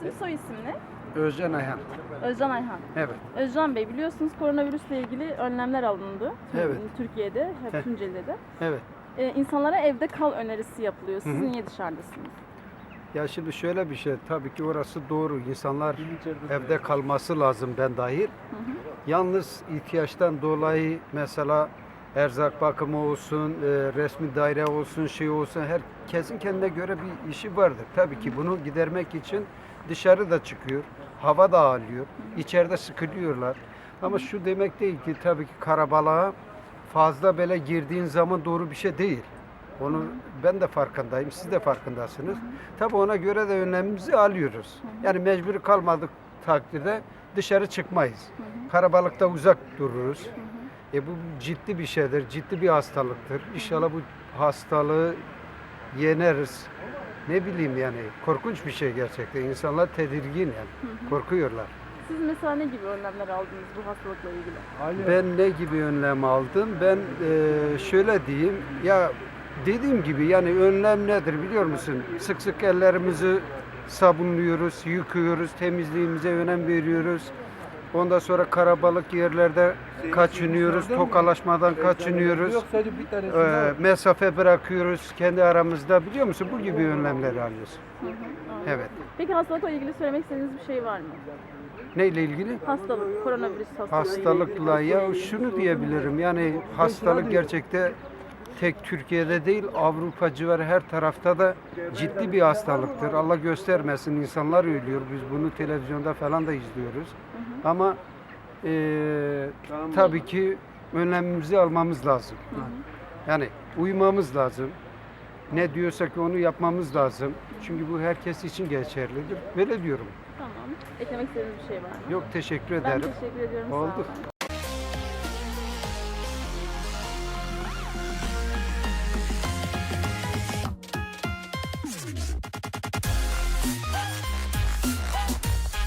İsim soy isim ne? Özcan Ayhan. Özcan Ayhan. Evet. Özcan Bey biliyorsunuz koronavirüsle ilgili önlemler alındı. Evet. Türkiye'de, hep. Tunceli'de de. Evet. Ee, insanlara evde kal önerisi yapılıyor. Siz Hı hı. niye dışarıdasınız? Ya şimdi şöyle bir şey. Tabii ki orası doğru. İnsanlar evde kalması lazım ben dahil. Hı hı. Yalnız ihtiyaçtan dolayı mesela erzak bakımı olsun, e, resmi daire olsun, şey olsun herkesin kendine göre bir işi vardır. Tabii ki bunu gidermek için dışarı da çıkıyor, hava da alıyor, içeride sıkılıyorlar. Ama şu demek değil ki tabii ki karabalığa fazla böyle girdiğin zaman doğru bir şey değil. Onu ben de farkındayım, siz de farkındasınız. Tabii ona göre de önlemimizi alıyoruz. Yani mecbur kalmadık takdirde dışarı çıkmayız. Karabalıkta uzak dururuz. E bu ciddi bir şeydir, ciddi bir hastalıktır. İnşallah bu hastalığı yeneriz. Ne bileyim yani korkunç bir şey gerçekten. İnsanlar tedirgin yani. Korkuyorlar. Siz mesela ne gibi önlemler aldınız bu hastalıkla ilgili? Ben ne gibi önlem aldım? Ben e, şöyle diyeyim. Ya dediğim gibi yani önlem nedir biliyor musun? Sık sık ellerimizi sabunluyoruz, yıkıyoruz, temizliğimize önem veriyoruz. Ondan sonra karabalık yerlerde kaçınıyoruz, tokalaşmadan kaçınıyoruz. Yok sadece bir tanesi Ee, mesafe bırakıyoruz kendi aramızda biliyor musun? Bu gibi önlemler alıyoruz. Hı hı. Evet. Peki hastalıkla ilgili söylemek istediğiniz bir şey var mı? Neyle ilgili? Hastalık, koronavirüs hastalığı Hastalıkla ya şunu diyebilirim yani hastalık gerçekte tek Türkiye'de değil Avrupa civarı her tarafta da ciddi bir hastalıktır. Allah göstermesin insanlar ölüyor. Biz bunu televizyonda falan da izliyoruz. Ama eee tabii ki önlemimizi almamız lazım. Yani uymamız lazım. Ne diyorsak onu yapmamız lazım. Çünkü bu herkes için geçerlidir. Böyle diyorum. Tamam. Eklemek istediğiniz bir şey var mı? Yok teşekkür Ben ederim. teşekkür ediyorum. Sağ Oldu. olun.